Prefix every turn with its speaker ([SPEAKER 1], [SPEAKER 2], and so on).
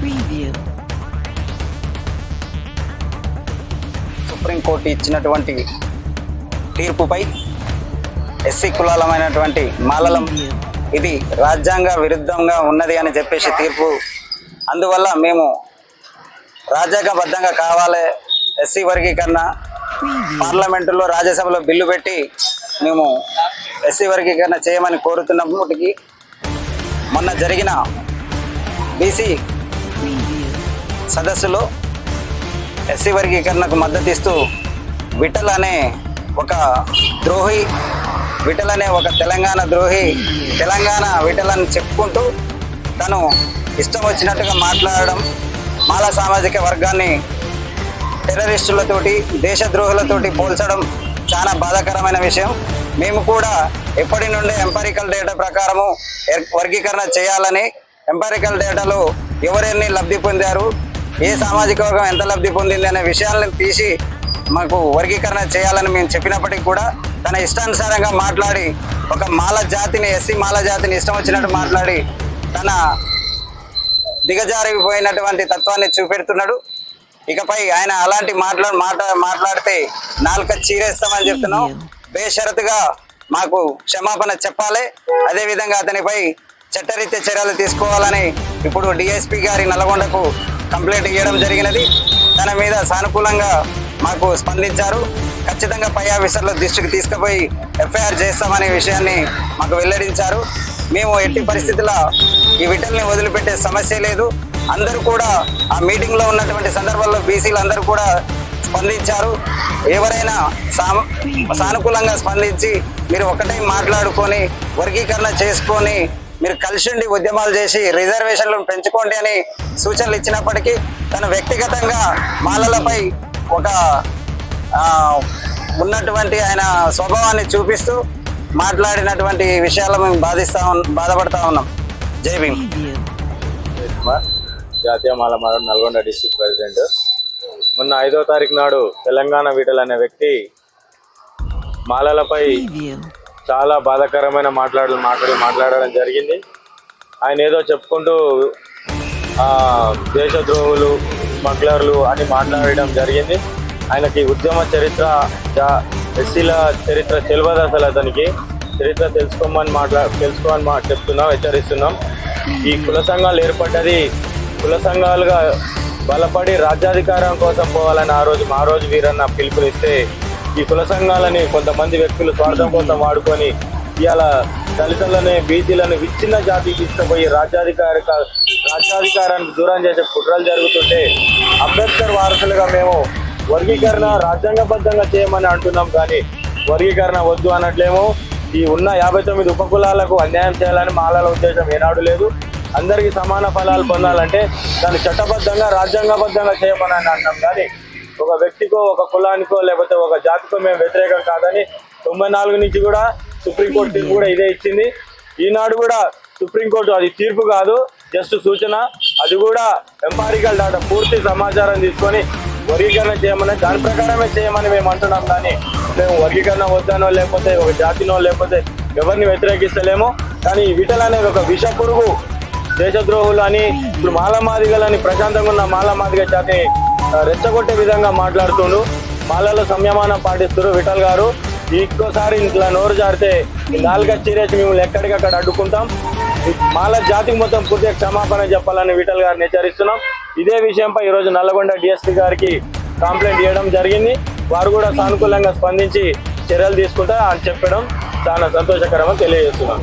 [SPEAKER 1] Preview.
[SPEAKER 2] Supreme court ఇచ్చినటువంటి తీర్పుపై SC కులాలమైనటువంటి మాలలం. ఇది రాజ్యాంగ విరుద్ధంగా ఉన్నది అని చెప్పేసి తీర్పు అందువల్ల మేము రాజ్యాంగబద్ధంగా కావాలి ఎస్సీ వర్గీకరణ. పార్లమెంటులో రాజ్యసభలో బిల్లు పెట్టి మేము ఎస్సీ వర్గీకరణ చేయమని కోరుతున్నప్పటికీ మొన్న జరిగిన బీసీ. సదస్సులో ఎస్సీ వర్గీకరణకు మద్దతు ఇస్తూ విఠల్ అనే ఒక ద్రోహి విఠల్ అనే ఒక తెలంగాణ ద్రోహి తెలంగాణ విఠల్ అని చెప్పుకుంటూ తను ఇష్టం వచ్చినట్టుగా మాట్లాడడం మాల సామాజిక వర్గాన్ని టెర్రరిస్టులతోటి దేశద్రోహులతోటి పోల్చడం చాలా బాధాకరమైన విషయం. మేము కూడా ఎప్పటి నుండి ఎంపారికల్ డేటా ప్రకారము వర్గీకరణ చేయాలని ఎంపారికల్ డేటాలో ఎవరెన్ని లబ్ధి పొందారు ఏ సామాజిక వర్గం ఎంత లబ్ధి పొందింది అనే విషయాలను తీసి మాకు వర్గీకరణ చేయాలని మేము చెప్పినప్పటికీ కూడా తన ఇష్టానుసారంగా మాట్లాడి ఒక మాల జాతిని ఎస్సీ మాల జాతిని ఇష్టం వచ్చినట్టు మాట్లాడి తన దిగజారిపోయినటువంటి తత్వాన్ని చూపెడుతున్నాడు. ఇకపై ఆయన అలాంటి మాట్లా మాట మాట్లాడితే నాలుక చీరేస్తామని చెప్తున్నాం. బేషరతుగా మాకు క్షమాపణ చెప్పాలి. అదేవిధంగా అతనిపై చట్టరీత్యా చర్యలు తీసుకోవాలని ఇప్పుడు డిఎస్పి గారి నల్గొండకు కంప్లైంట్ ఇవ్వడం జరిగినది. తన మీద సానుకూలంగా మాకు స్పందించారు. ఖచ్చితంగా పై ఆఫీసర్ల దృష్టికి తీసుకుపోయి ఎఫ్ఐఆర్ చేస్తామనే విషయాన్ని మాకు వెల్లడించారు. మేము ఎట్టి పరిస్థితుల్లో ఈ విటల్ని వదిలిపెట్టే సమస్య లేదు. అందరూ కూడా ఆ మీటింగ్లో ఉన్నటువంటి సందర్భంలో బీసీలు అందరూ కూడా స్పందించారు. ఎవరైనా సామ- సానుకూలంగా స్పందించి మీరు ఒకటే మాట్లాడుకొని వర్గీకరణ చేసుకొని మీరు కలిసి ఉండి ఉద్యమాలు చేసి రిజర్వేషన్లను పెంచుకోండి అని సూచనలు ఇచ్చినప్పటికీ తను వ్యక్తిగతంగా మాలలపై ఒక ఉన్నటువంటి ఆయన స్వభావాన్ని చూపిస్తూ మాట్లాడినటువంటి విషయాలు మేము బాధిస్తా బాధపడతా ఉన్నాం. జై భీమ్.
[SPEAKER 3] కుమార్ జాతీయ మాలమారం నల్గొండ డిస్టిక్ ప్రెసిడెంట్. మొన్న ఐదో తారీఖు నాడు తెలంగాణ వీటల్ అనే వ్యక్తి మాలలపై చాలా బాధాకరమైన మాట్లాడలు మాట్లాడి మాట్లాడడం జరిగింది. ఆయన ఏదో చెప్పుకుంటూ దేశద్రోహులు స్మగ్లర్లు అని మాట్లాడడం జరిగింది. ఆయనకి ఉద్యమ చరిత్ర ఎస్సీల చరిత్ర తెలియదు అసలు అతనికి. చరిత్ర తెలుసుకోమని మాట్లా తెలుసుకోమని మా చెప్తున్నాం హెచ్చరిస్తున్నాం. ఈ కుల సంఘాలు ఏర్పడ్డది కుల సంఘాలుగా బలపడి రాజ్యాధికారం కోసం పోవాలని ఆ రోజు మా రోజు వీరన్న పిలుపునిస్తే ఈ కుల సంఘాలని కొంతమంది వ్యక్తులు స్వార్థం కోసం వాడుకొని ఇవాళ దళితులని బీసీలను విచ్ఛిన్న జాతికి తీసుకుపోయి రాజ్యాధికార రాజ్యాధికారాన్ని దూరం చేసే కుట్రలు జరుగుతుంటే అంబేద్కర్ వారసులుగా మేము వర్గీకరణ రాజ్యాంగబద్ధంగా చేయమని అంటున్నాం కానీ వర్గీకరణ వద్దు అనట్లేమో. ఈ ఉన్న యాభై తొమ్మిది ఉపకులాలకు అన్యాయం చేయాలని మాలాల ఉద్దేశం ఏనాడు లేదు. అందరికీ సమాన ఫలాలు పొందాలంటే దాన్ని చట్టబద్ధంగా రాజ్యాంగబద్ధంగా చేయమని అని కానీ ఒక వ్యక్తికో ఒక కులానికో లేకపోతే ఒక జాతికో మేము వ్యతిరేకం కాదని తొంభై నాలుగు నుంచి కూడా సుప్రీంకోర్టు తీర్పు కూడా ఇదే ఇచ్చింది. ఈనాడు కూడా సుప్రీంకోర్టు అది తీర్పు కాదు జస్ట్ సూచన. అది కూడా ఎంపారికల్ డాటా పూర్తి సమాచారం తీసుకొని వర్గీకరణ చేయమని దాని ప్రకారమే చేయమని మేము అంటున్నాం. కానీ మేము వర్గీకరణ వద్దనో లేకపోతే ఒక జాతినో లేకపోతే ఎవరిని వ్యతిరేకిస్తలేము. కానీ విటల్ అనేది ఒక విష పురుగు దేశద్రోహులు అని ఇప్పుడు మాలమాదిగలని ప్రశాంతంగా ఉన్న మాలమాదిగ జాతిని రెచ్చగొట్టే విధంగా మాట్లాడుతుండు. మాలలో సంయమానం పాటిస్తున్నారు విఠల్ గారు ఇంకోసారి ఇట్లా నోరు జారితే ఈ నాలుగ చీరేసి మిమ్మల్ని ఎక్కడికక్కడ అడ్డుకుంటాం. మాల జాతికి మొత్తం పూర్తిగా క్షమాపణ చెప్పాలని విఠల్ గారిని హెచ్చరిస్తున్నాం. ఇదే విషయంపై ఈరోజు నల్లగొండ డిఎస్పీ గారికి కంప్లైంట్ ఇవ్వడం జరిగింది. వారు కూడా సానుకూలంగా స్పందించి చర్యలు తీసుకుంటా అని చెప్పడం చాలా సంతోషకరమని తెలియజేస్తున్నాం.